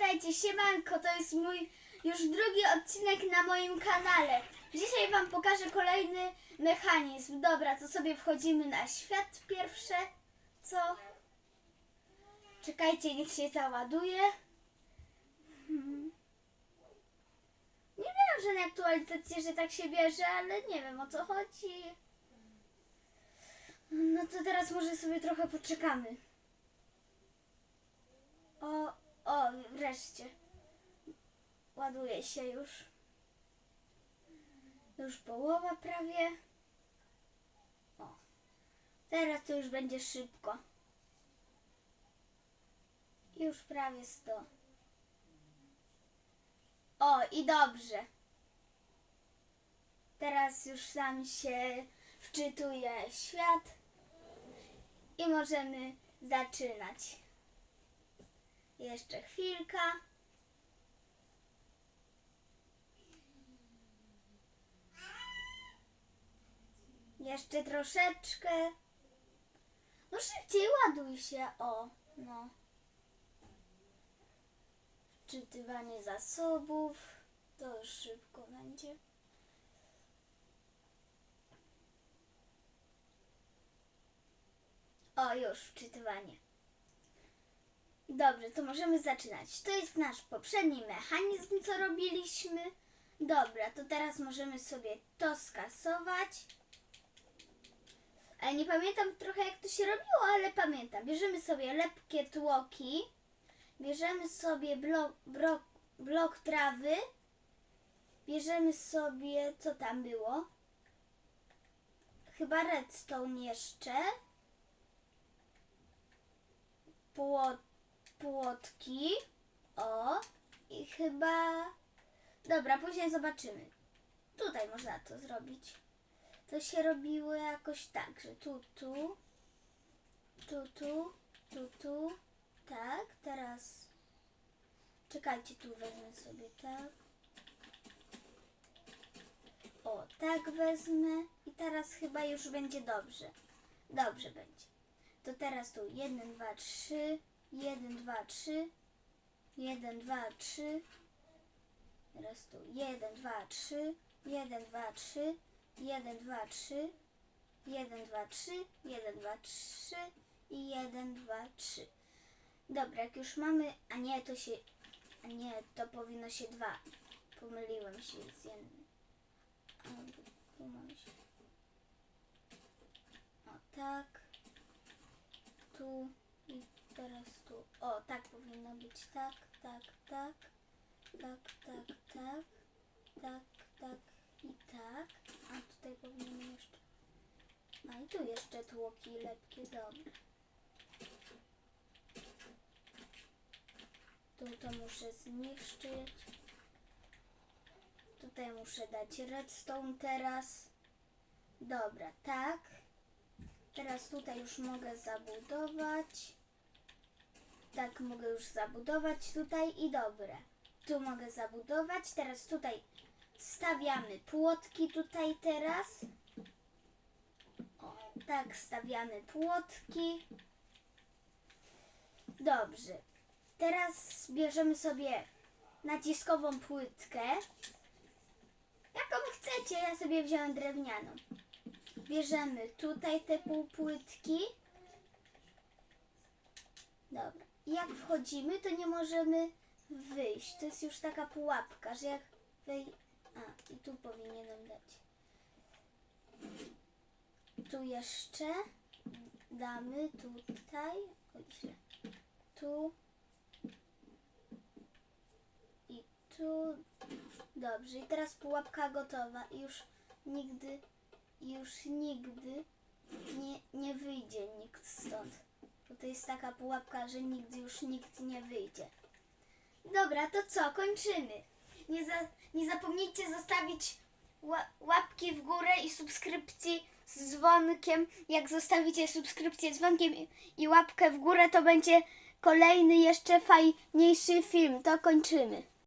Witajcie, siemanko, to jest mój już drugi odcinek na moim kanale. Dzisiaj Wam pokażę kolejny mechanizm. Dobra, to sobie wchodzimy na świat pierwsze. Co? Czekajcie, niech się załaduje. Hmm. Nie wiem, że na aktualizację, że tak się bierze, ale nie wiem o co chodzi. No to teraz może sobie trochę poczekamy. O, o, wreszcie. Ładuje się już. Już połowa prawie. O. Teraz to już będzie szybko. Już prawie 100. O, i dobrze. Teraz już sam się wczytuje świat i możemy zaczynać. Jeszcze chwilka. Jeszcze troszeczkę. No szybciej ładuj się. O, no. Wczytywanie zasobów. To już szybko będzie. O, już wczytywanie. Dobrze, to możemy zaczynać. To jest nasz poprzedni mechanizm, co robiliśmy. Dobra, to teraz możemy sobie to skasować. Ale nie pamiętam trochę jak to się robiło, ale pamiętam. Bierzemy sobie lepkie tłoki. Bierzemy sobie blok, trawy. Bierzemy sobie, co tam było? Chyba redstone jeszcze. Płot, płotki. O, i chyba. Dobra, później zobaczymy. Tutaj można to zrobić. To się robiło jakoś tak, że tu, tu, tu, tu, tu, tu, tak, teraz. Czekajcie, tu wezmę sobie tak. O, tak wezmę i teraz chyba już będzie dobrze. Dobrze będzie. To teraz tu 1, 2, 3, 1, 2, 3, 1, 2, 3. Teraz tu 1, 2, 3, 1, 2, 3, 1, 2, 3, 1, 2, 3, 1, 2, 3 i 1, 2, 3. Dobra, jak już mamy, a nie, to się, a nie, to powinno się dwa. Pomyliłem się z jednym. Tu mamy się. O, tak. Tu i teraz tu. O, tak powinno być. Tak, tak, tak. Tak, tak, tak. Tak, tak i tak. A tutaj powinien jeszcze. A i tu jeszcze tłoki lepkie, dobra. Tu to muszę zniszczyć. Tutaj muszę dać redstone teraz. Dobra, tak. Teraz tutaj już mogę zabudować. Tak, mogę już zabudować tutaj i dobre. Tu mogę zabudować. Teraz tutaj stawiamy płotki tutaj teraz. O, tak, stawiamy płotki. Dobrze. Teraz bierzemy sobie naciskową płytkę. Jaką chcecie, ja sobie wziąłem drewnianą. Bierzemy tutaj te półpłytki. Dobra. Jak wchodzimy, to nie możemy wyjść. To jest już taka pułapka, że jak wej... A, i tu powinienem dać. Tu jeszcze damy tutaj. Źle. Tu. I tu. Dobrze, i teraz pułapka gotowa. I już nigdy, już nigdy nie, nie wyjdzie nikt stąd. Bo to jest taka pułapka, że nigdy już nikt nie wyjdzie. Dobra, to co? Kończymy. Nie, za, nie zapomnijcie zostawić ła, łapki w górę i subskrypcji z dzwonkiem. Jak zostawicie subskrypcję z dzwonkiem i, i łapkę w górę, to będzie kolejny jeszcze fajniejszy film. To kończymy.